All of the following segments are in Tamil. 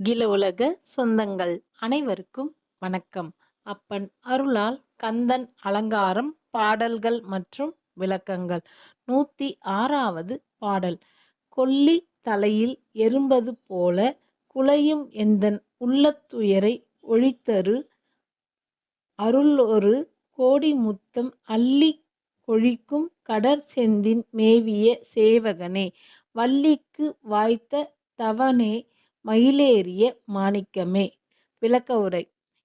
அகில உலக சொந்தங்கள் அனைவருக்கும் வணக்கம். அப்பன் அருளால் கந்தன் அலங்காரம் பாடல்கள் மற்றும் விளக்கங்கள். நூத்தி ஆறாவது பாடல். கொல்லி தலையில் எறும்பது போல குலையும் எந்தன் உள்ளத்துயரை ஒழித்தரு. அருளொரு கோடி முத்தம் அள்ளி கொழிக்கும் கடற் செந்தின் மேவிய சேவகனே. வள்ளிக்கு வாய்த்த தவனே மயிலேறிய மாணிக்கமே. விளக்க உரை.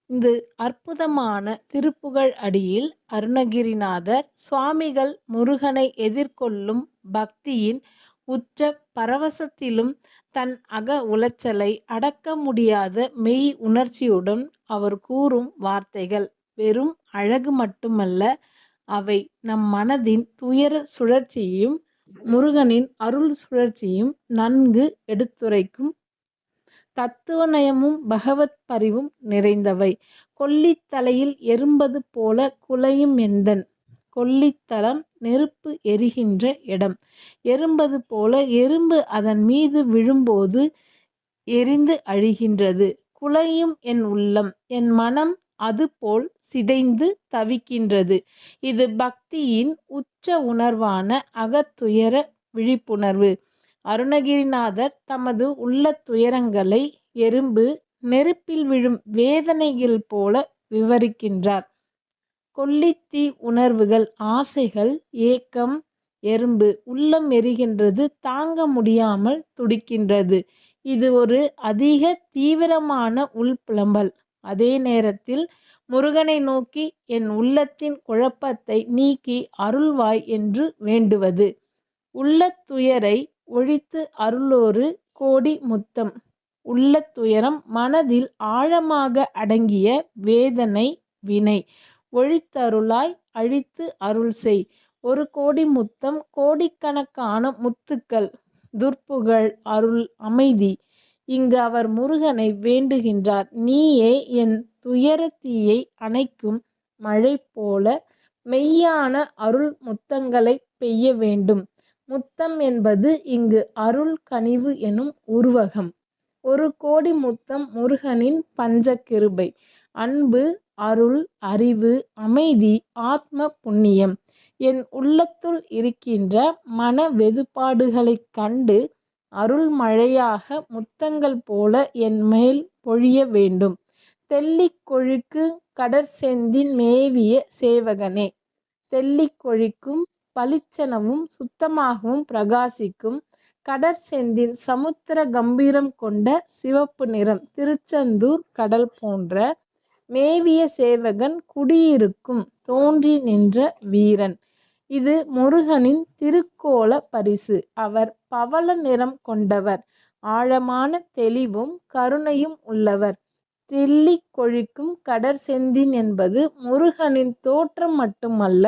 இந்த அற்புதமான திருப்புகழ் அடியில் அருணகிரிநாதர் சுவாமிகள் முருகனை எதிர்கொள்ளும் பக்தியின் உச்ச பரவசத்திலும் தன் அக உளைச்சலை அடக்க முடியாத மெய் உணர்ச்சியுடன் அவர் கூறும் வார்த்தைகள் வெறும் அழகு மட்டுமல்ல அவை நம் மனதின் துயர சுழற்சியையும் முருகனின் அருள் சுழற்சியும் நன்கு எடுத்துரைக்கும் தத்துவநயமும் பகவத் பரிவும் நிறைந்தவை. கொல்லித்தலையில் எறும்பது போல குலையும் எந்தன்? கொல்லித்தலம் நெருப்பு எரிகின்ற இடம். எறும்பது போல எறும்பு அதன் மீது விழும்போது எரிந்து அழிகின்றது. குலையும் என் உள்ளம் என் மனம் அதுபோல் சிதைந்து தவிக்கின்றது. இது பக்தியின் உச்ச உணர்வான அகத்துயர விழிப்புணர்வு. அருணகிரிநாதர் தமது உள்ள துயரங்களை எறும்பு நெருப்பில் விழும் வேதனைகள் போல விவரிக்கின்றார். கொல்லித்தீ உணர்வுகள் ஆசைகள் ஏக்கம் எறும்பு உள்ளம் எரிகின்றது தாங்க முடியாமல் துடிக்கின்றது. இது ஒரு அதிக தீவிரமான உள்புலம்பல் அதே நேரத்தில் முருகனை நோக்கி என் உள்ளத்தின் குழப்பத்தை நீக்கி அருள்வாய் என்று வேண்டுவது. உள்ள துயரை ஒழித்து அருளோரு கோடி முத்தம். உள்ள துயரம் மனதில் ஆழமாக அடங்கிய வேதனை வினை. ஒழித்தருளாய் அழித்து அருள் செய். ஒரு கோடி முத்தம் கோடிக்கணக்கான முத்துக்கள். துர்ப்புகழ் அருள் அமைதி. இங்கு அவர் முருகனை வேண்டுகின்றார். நீயே என் துயரத்தீயை அணைக்கும் மழை போல மெய்யான அருள் முத்தங்களை பெய்ய வேண்டும். முத்தம் என்பது இங்கு அருள் கனிவு எனும் உருவகம். ஒரு கோடி முத்தம் முருகனின் பஞ்ச கிருபை அன்பு அருள் அறிவு அமைதி ஆத்ம புண்ணியம். என் உள்ளத்துள் இருக்கின்ற மன வெதுப்பாடுகளைக் கண்டு அருள் மழையாக முத்தங்கள் போல என் மேல் பொழிய வேண்டும். தெல்லிக்கொழுக்கு கடற்செந்தின் மேவிய சேவகனே. தெல்லிக்கொழிக்கும் பளிச்செனவும் சுத்தமாகவும் பிரகாசிக்கும். கடற்செந்தின் சமுத்திர கம்பீரம் கொண்ட சிவப்பு நிறம் திருச்செந்தூர் கடல் போன்ற மேவிய சேவகன் குடியிருக்கும் தோன்றி நின்ற வீரன். இது முருகனின் திருக்கோல பரிசு. அவர் பவள நிறம் கொண்டவர். ஆழமான தெளிவும் கருணையும் உள்ளவர். தெல்லி கொழிக்கும் கடற்செந்தின் என்பது முருகனின் தோற்றம் மட்டுமல்ல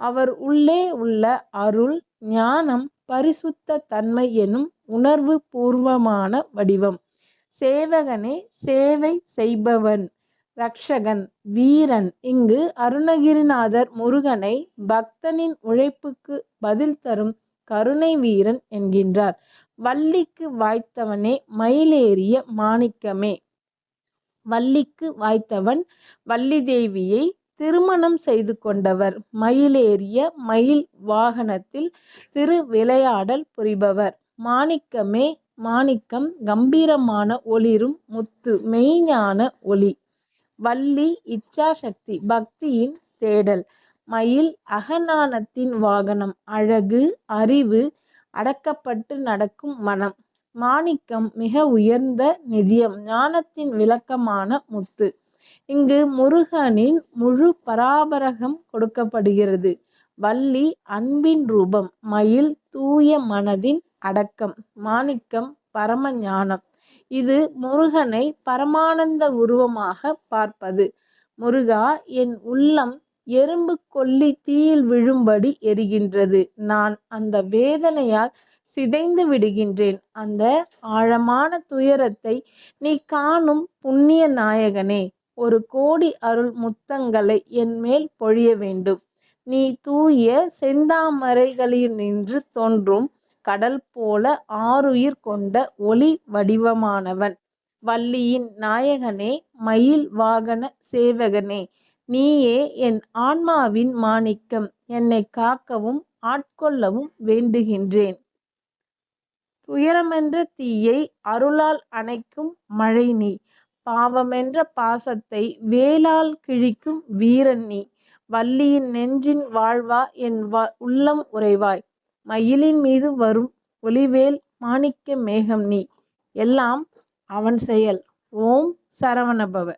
அவர் உள்ளே உள்ள அருள் ஞானம் பரிசுத்த தன்மை எனும் உணர்வு பூர்வமான வடிவம். சேவகனே சேவை செய்பவன் ரக்ஷகன் வீரன். இங்கு அருணகிரிநாதர் முருகனை பக்தனின் உழைப்புக்கு பதில் தரும் கருணை வீரன் என்கின்றார். வள்ளிக்கு வாய்த்தவனே மயிலேறிய மாணிக்கமே. வள்ளிக்கு வாய்த்தவன் வள்ளி தேவியை திருமணம் செய்து கொண்டவர். மயிலேறிய மயில் வாகனத்தில் திரு விளையாடல் புரிபவர். மாணிக்கமே மாணிக்கம் கம்பீரமான ஒளிரும் முத்து மெய்ஞான ஒளி. வள்ளி இச்சாசக்தி பக்தியின் தேடல். மயில் அகநாணத்தின் வாகனம். அழகு அறிவு அடக்கப்பட்டு நடக்கும் மனம். மாணிக்கம் மிக உயர்ந்த நிதியம். ஞானத்தின் விளக்கமான முத்து. இங்கு முருகனின் முழு பராபரகம் கொடுக்கப்படுகிறது. வள்ளி அன்பின் ரூபம் மயில் தூய மனதின் அடக்கம் மாணிக்கம் பரம ஞானம் இது முருகனை பரமானந்த உருவமாக பார்ப்பது. முருகா என் உள்ளம் எறும்பு கொல்லி தீயில் விழும்படி எரிகின்றது. நான் அந்த வேதனையால் சிதைந்து விடுகின்றேன். அந்த ஆழமான துயரத்தை நீ காணும் புண்ணிய நாயகனே ஒரு கோடி அருள் முத்தங்களை என்மேல் பொழிய வேண்டும். நீ தூய செந்தாமரைகளில் நின்று தோன்றும் கடல் போல ஆறுயிர் கொண்ட ஒளி வடிவமானவன். வள்ளியின் நாயகனே மயில் வாகன சேவகனே நீயே என் ஆன்மாவின் மாணிக்கம். என்னை காக்கவும் ஆட்கொள்ளவும் வேண்டுகின்றேன். துயரமென்ற தீயை அருளால் அணைக்கும் மழை நீ. பாவமென்ற பாசத்தை வேலால் கிழிக்கும் வீரன் நீ. வள்ளியின் நெஞ்சின் வாழ்வா என் உள்ளம் உறைவாய். மயிலின் மீது வரும் ஒளிவேல் மாணிக்க மேகம் நீ. எல்லாம் அவன் செயல். ஓம் சரவணபவ.